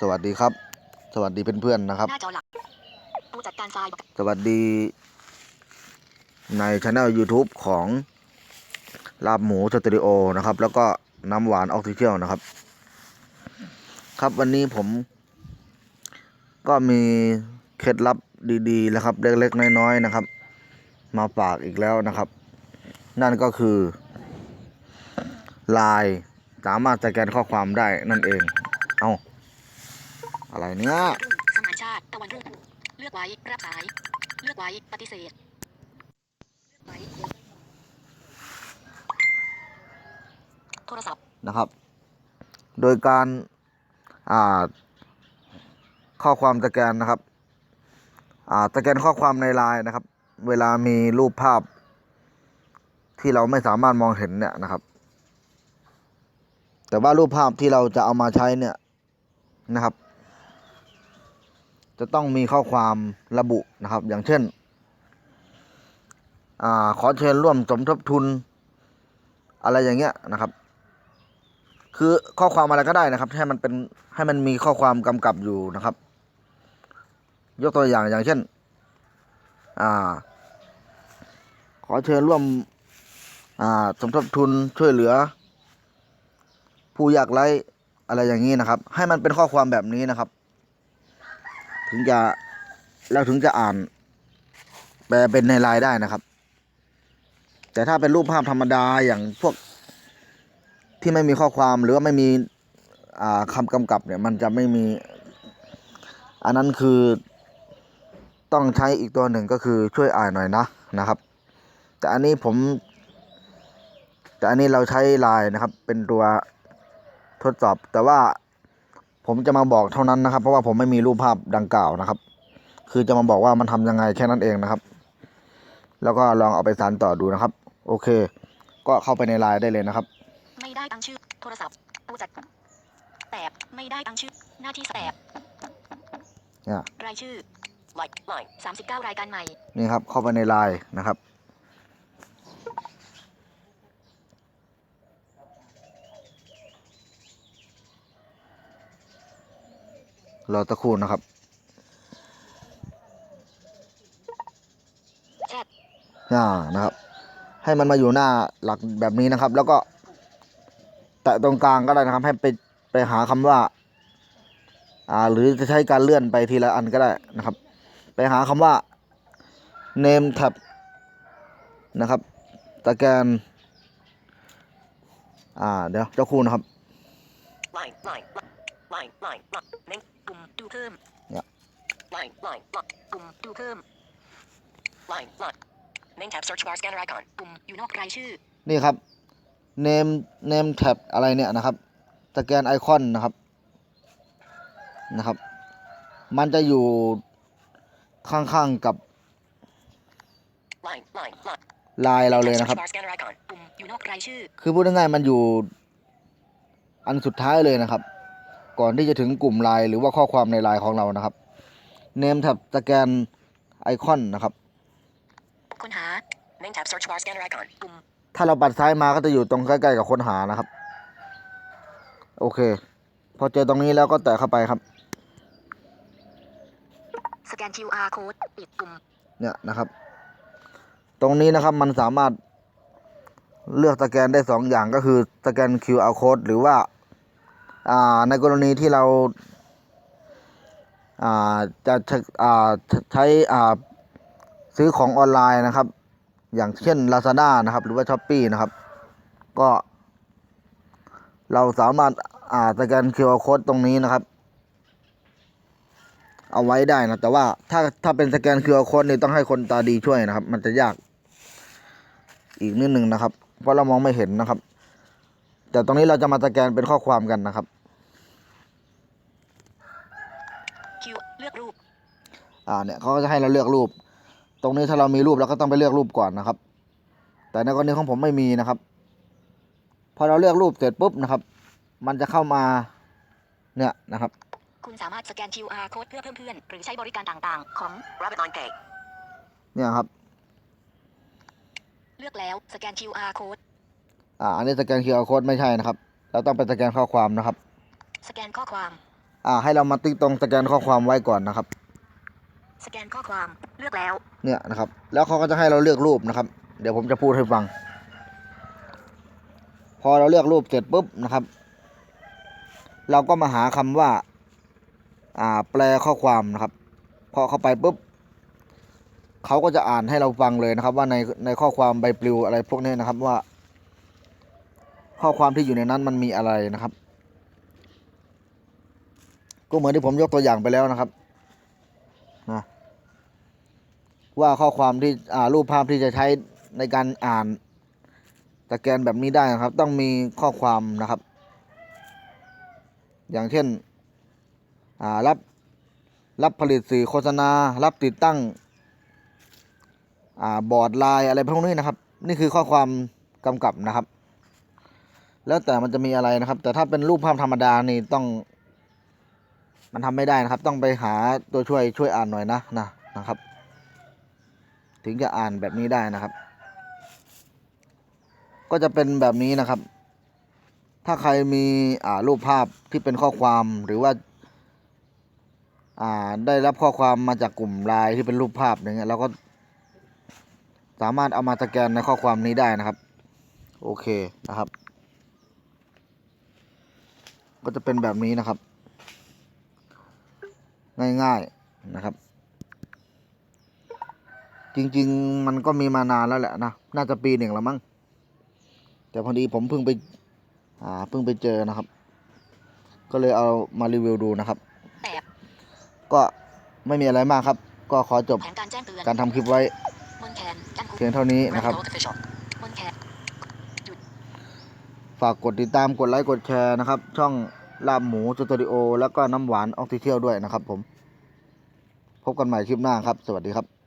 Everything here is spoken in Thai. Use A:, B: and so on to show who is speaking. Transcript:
A: สวัสดีครับ สวัสดีเพื่อนๆนะครับ
B: หน้าจอหลักผู้จัดการไฟล์
A: สวัสดี ในช anel YouTube ของลาบหมูสตูดิโอนะครับ แล้วก็น้ำหวานออกซิเชียลนะครับ ครับวันนี้ผม ก็มีเคล็ดลับดีๆนะครับ เล็กๆน้อยๆนะครับ มาฝากอีกแล้วนะครับ นั่นก็คือไลน์สามารถสแกนข้อความได้นั่นเอง เอา อะไรเนี่ย
B: สมานชาติตะวันรุ่งเลือกไว้รับสาย เลือกไว้ปฏิเสธเลือกไว้โทรศัพท์
A: นะครับ โดยการอ่าข้อความสแกนนะครับอ่าสแกนข้อความในไลน์นะครับ เวลามีรูปภาพ ที่เราไม่สามารถมองเห็นเนี่ยนะครับ แต่ว่ารูปภาพที่เราจะเอามาใช้เนี่ยนะครับ จะต้องมีข้อความระบุนะครับ อย่างเช่นอขอเชิญร่วมสมทบทุนอะไรอย่างเงี้ยนะครับ คือข้อความอะไรก็ได้นะครับ ให้มันเป็นให้มันมีข้อความกำกับอยู่นะครับ ยกตัวอย่างอย่างเช่นอขอเชิญร่วมสมทบทุนช่วยเหลือ ผู้ยากไร้อะไรอย่างนี้นะครับ ให้มันเป็นข้อความแบบนี้นะครับ ถึงจะเราถึงจะอ่าน แปลเป็นในไลน์ได้นะครับ แต่ถ้าเป็นรูปภาพธรรมดาอย่างพวกที่ไม่มีข้อความหรือว่าไม่มีอ่าคำกำกับเนี่ย มันจะไม่มี อันนั้นคือต้องใช้อีกตัวหนึ่งก็คือช่วยอ่านหน่อยนะนะครับ แต่อันนี้ผม แต่อันนี้เราใช้ไลน์นะครับ เป็นตัวทดสอบแต่ว่า ผมจะมาบอกเท่านั้นนะครับ เพราะว่าผมไม่มีรูปภาพดังกล่าวนะครับ คือจะมาบอกว่ามันทำยังไงแค่นั้นเองนะครับ แล้วก็ลองเอาไปสานต่อดูนะครับ โอเค ก็เข้าไปในไลน์ได้เลยนะครับ
B: ไม่ได้ตั้งชื่อโทรศัพท์ผู้จัดแตบไม่ได้ตั้งชื่อหน้าที่แตบ
A: เนี่ย
B: รายชื่อไลน์ไลน์สามสิบเก้ารายการใหม่
A: นี่ครับเข้าไปในไลน์นะครับ รอตะครู่นะครับ
B: แชท
A: อ่านะครับ ให้มันมาอยู่หน้าหลักแบบนี้นะครับ แล้วก็ แตะตรงกลางก็ได้นะครับ ให้ไปไปหาคำว่า อ่า หรือจะใช้การเลื่อนไปทีละอันก็ได้นะครับ ไปหาคำว่า name tab นะครับสแกนอ่า เดี๋ยวเจ้าคู่นะครับ
B: ไลน์ไลน์ไลน์น์ไลน์เน้นปุ่มดูเพิ่ม
A: เนี่ย
B: ไลน์ไลน์ไลน์ปุ่มดูเพิ่มไลน์ไลน์เน้นแท็บ search bar scanner icon ปุ่มอยู่นอกรายชื่อ
A: นี่ครับ name name tab อะไรเนี่ยนะครับ สแกนไอคอนนะครับ นะครับ มันจะอยู่ข้างๆกับ
B: ไลน์ไลน์ไลน์
A: ไลน์เราเลยนะครับ
B: search bar scanner icon ปุ่มอยู่นอกรายชื่อ
A: คือพูดง่ายๆมันอยู่อันสุดท้ายเลยนะครับ ก่อนที่จะถึงกลุ่มไลน์หรือว่าข้อความในไลน์ของเรานะครับ name tab สแกนไอคอนนะครับ
B: ค้นหา Name tab search bar scanner icon ปุ่ม
A: ถ้าเราปัดซ้ายมาก็จะอยู่ตรงใกล้ๆกับค้นหานะครับ โอเค พอเจอตรงนี้แล้วก็แตะเข้าไปครับ
B: สแกน QR code ปิดปุ่ม
A: เนี่ยนะครับ ตรงนี้นะครับมันสามารถเลือกสแกนได้สองอย่างก็คือสแกน QR code หรือว่าอ่า ในกรณีที่เราจะใช้อ่าใช้ซื้อของออนไลน์นะครับ อย่างเช่น Lazada นะครับ หรือว่า s h อ p e e นะครับ ก็ เราสามารถสแกน QR code ตรงนี้นะครับ เอาไว้ได้นะ แต่ว่าถ้าถ้าเป็นสแกน QR code นี่ต้องให้คนตาดีช่วยนะครับ มันจะยากอีกนิดหนึ่งนะครับ เพราะเรามองไม่เห็นนะครับ แต่ตรงนี้เราจะมาสแกนเป็นข้อความกันนะครับ
B: Q เลือกรูป
A: อ่าเนี่ยเขาก็จะให้เราเลือกรูป ตรงนี้ถ้าเรามีรูปเราก็ต้องไปเลือกรูปก่อนนะครับ แต่ในกรณีของผมไม่มีนะครับ พอเราเลือกรูปเสร็จปุ๊บนะครับ มันจะเข้ามาเนี่ยนะครับ
B: คุณสามารถสแกน QR code เพื่อเพิ่มเพื่อน หรือใช้บริการต่างๆ ของ Rabbit Line Pay
A: เนี่ยครับ
B: เลือกแล้วสแกน QR code
A: อ่าอันนี้สแกน QR code ไม่ใช่นะครับ เราต้องไปสแกนข้อความนะครับ
B: สแกนข้อความ
A: อ่า ให้เรามาติ๊กตรงสแกนข้อความไว้ก่อนนะครับ
B: สแกนข้อความเลือกแล้ว
A: เนี่ยนะครับ แล้วเขาก็จะให้เราเลือกรูปนะครับ เดี๋ยวผมจะพูดให้ฟัง พอเราเลือกรูปเสร็จปุ๊บนะครับ เราก็มาหาคำว่า อ่า แปลข้อความนะครับ พอเข้าไปปุ๊บเขาก็จะอ่านให้เราฟังเลยนะครับ ว่าในในข้อความใบปลิวอะไรพวกนี้นะครับว่า ข้อความที่อยู่ในนั้นมันมีอะไรนะครับ ก็เหมือนที่ผมยกตัวอย่างไปแล้วนะครับนะว่าข้อความที่อ่ารูปภาพที่จะใช้ในการอ่านสแกนแบบนี้ได้นะครับ ต้องมีข้อความนะครับ อย่างเช่นรับรับผลิตสื่อโฆษณา รับติดตั้งอบอร์ดไลน์อะไรพวกนี้นะครับ นี่คือข้อความกำกับนะครับ แล้วแต่มันจะมีอะไรนะครับ แต่ถ้าเป็นรูปภาพธรรมดานี่ต้อง มันทำไม่ได้นะครับ ต้องไปหาตัวช่วยช่วยอ่านหน่อยนะนะนะครับ ถึงจะอ่านแบบนี้ได้นะครับ ก็จะเป็นแบบนี้นะครับ ถ้าใครมีอ่ารูปภาพที่เป็นข้อความหรือว่าอ่าได้รับข้อความมาจากกลุ่มไลน์ที่เป็นรูปภาพอย่างเงี้ยเราก็สามารถเอามาสแกนในข้อความนี้ได้นะครับ โอเคนะครับ ก็จะเป็นแบบนี้นะครับ ง่ายๆนะครับ จริง ๆ มันก็มีมานานแล้วแหละนะน่าจะปีหนึ่งแล้วมั้งแต่พอดีผมเพิ่งไปอ่าเพิ่งไปเจอนะครับ ก็เลยเอามารีวิวดูนะครับ
B: แอบ
A: ก็ไม่มีอะไรมากครับ ก็ขอจบ
B: แผนการแจ้งเตือน
A: การทำคลิปไว้
B: มนแคนกันคุ
A: เพียงเท่านี้นะครับ
B: มนแคน
A: ฝากกดติดตามกดไลค์กดแชร์นะครับ ช่องลาบหมูสตูดิโอแล้วก็น้ำหวานออกทิเที่ยวด้วยนะครับผม พบกันใหม่คลิปหน้าครับ สวัสดีครับ